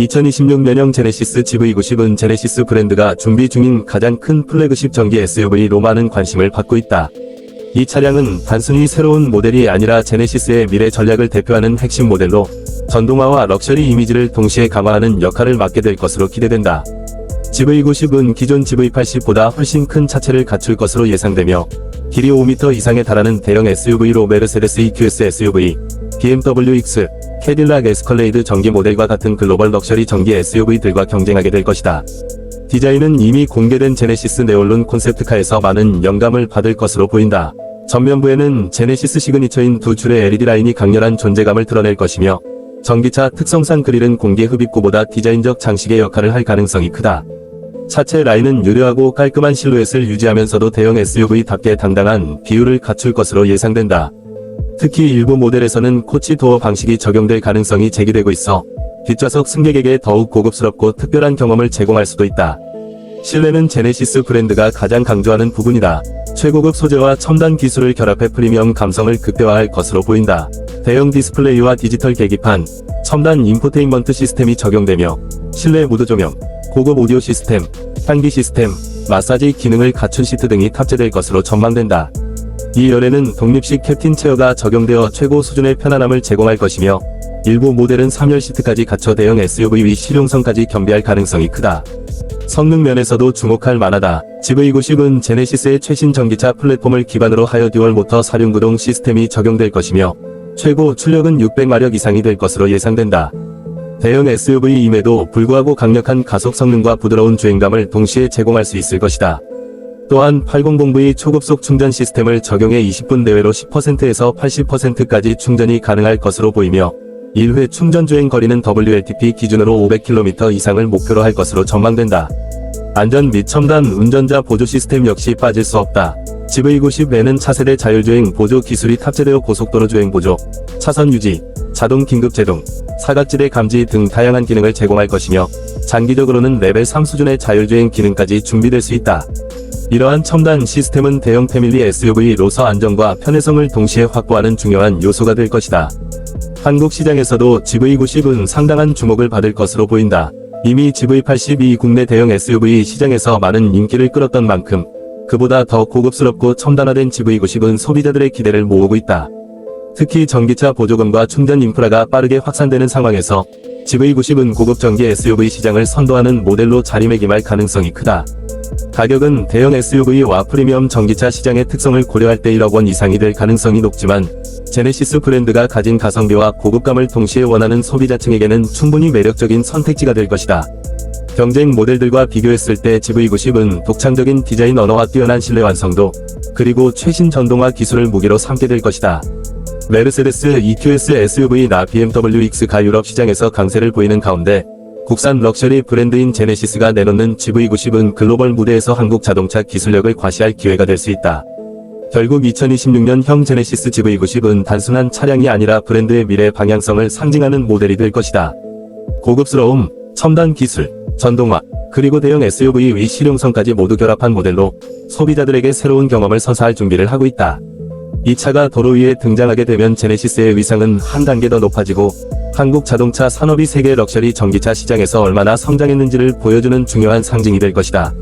2026 년형 제네시스 GV90은 제네시스 브랜드가 준비 중인 가장 큰 플래그십 전기 SUV로 많은 관심을 받고 있다. 이 차량은 단순히 새로운 모델이 아니라 제네시스의 미래 전략을 대표하는 핵심 모델로 전동화와 럭셔리 이미지를 동시에 강화하는 역할을 맡게 될 것으로 기대된다. GV90은 기존 GV80보다 훨씬 큰 차체를 갖출 것으로 예상되며 길이 5m 이상에 달하는 대형 SUV로 메르세데스 EQS SUV, BMW X, 캐딜락 에스컬레이드 전기 모델과 같은 글로벌 럭셔리 전기 SUV들과 경쟁하게 될 것이다. 디자인은 이미 공개된 제네시스 네올룬 콘셉트카에서 많은 영감을 받을 것으로 보인다. 전면부에는 제네시스 시그니처인 두 줄의 LED 라인이 강렬한 존재감을 드러낼 것이며 전기차 특성상 그릴은 공기 흡입구보다 디자인적 장식의 역할을 할 가능성이 크다. 차체 라인은 유려하고 깔끔한 실루엣을 유지하면서도 대형 SUV답게 당당한 비율을 갖출 것으로 예상된다. 특히 일부 모델에서는 코치 도어 방식이 적용될 가능성이 제기되고 있어 뒷좌석 승객에게 더욱 고급스럽고 특별한 경험을 제공할 수도 있다. 실내는 제네시스 브랜드가 가장 강조하는 부분이다. 최고급 소재와 첨단 기술을 결합해 프리미엄 감성을 극대화할 것으로 보인다. 대형 디스플레이와 디지털 계기판, 첨단 인포테인먼트 시스템이 적용되며 실내 무드 조명, 고급 오디오 시스템, 향기 시스템, 마사지 기능을 갖춘 시트 등이 탑재될 것으로 전망된다. 이 열에는 독립식 캡틴 체어가 적용되어 최고 수준의 편안함을 제공할 것이며 일부 모델은 3열 시트까지 갖춰 대형 SUV 실용성까지 겸비할 가능성이 크다. 성능 면에서도 주목할 만하다. GV90은 제네시스의 최신 전기차 플랫폼을 기반으로 하여 듀얼 모터 사륜 구동 시스템이 적용될 것이며 최고 출력은 600마력 이상이 될 것으로 예상된다. 대형 SUV임에도 불구하고 강력한 가속 성능과 부드러운 주행감을 동시에 제공할 수 있을 것이다. 또한 800V 초급속 충전 시스템을 적용해 20분 내외로 10%에서 80%까지 충전이 가능할 것으로 보이며 1회 충전 주행 거리는 WLTP 기준으로 500km 이상을 목표로 할 것으로 전망된다. 안전 및 첨단 운전자 보조 시스템 역시 빠질 수 없다. GV90에는 차세대 자율주행 보조 기술이 탑재되어 고속도로 주행 보조, 차선 유지, 자동 긴급 제동, 사각지대 감지 등 다양한 기능을 제공할 것이며 장기적으로는 레벨 3 수준의 자율주행 기능까지 준비될 수 있다. 이러한 첨단 시스템은 대형 패밀리 SUV로서 안정과 편의성을 동시에 확보하는 중요한 요소가 될 것이다. 한국 시장에서도 GV90은 상당한 주목을 받을 것으로 보인다. 이미 GV82 국내 대형 SUV 시장에서 많은 인기를 끌었던 만큼 그보다 더 고급스럽고 첨단화된 GV90은 소비자들의 기대를 모으고 있다. 특히 전기차 보조금과 충전 인프라가 빠르게 확산되는 상황에서 GV90은 고급 전기 SUV 시장을 선도하는 모델로 자리매김할 가능성이 크다. 가격은 대형 SUV와 프리미엄 전기차 시장의 특성을 고려할 때 1억 원 이상이 될 가능성이 높지만 제네시스 브랜드가 가진 가성비와 고급감을 동시에 원하는 소비자층에게는 충분히 매력적인 선택지가 될 것이다. 경쟁 모델들과 비교했을 때 GV90은 독창적인 디자인 언어와 뛰어난 실내 완성도, 그리고 최신 전동화 기술을 무기로 삼게 될 것이다. 메르세데스 EQS SUV나 BMW X가 유럽 시장에서 강세를 보이는 가운데 국산 럭셔리 브랜드인 제네시스가 내놓는 GV90은 글로벌 무대에서 한국 자동차 기술력을 과시할 기회가 될 수 있다. 결국 2026년형 제네시스 GV90은 단순한 차량이 아니라 브랜드의 미래 방향성을 상징하는 모델이 될 것이다. 고급스러움, 첨단 기술, 전동화, 그리고 대형 SUV의 실용성까지 모두 결합한 모델로 소비자들에게 새로운 경험을 선사할 준비를 하고 있다. 이 차가 도로 위에 등장하게 되면 제네시스의 위상은 한 단계 더 높아지고 한국 자동차 산업이 세계 럭셔리 전기차 시장에서 얼마나 성장했는지를 보여주는 중요한 상징이 될 것이다.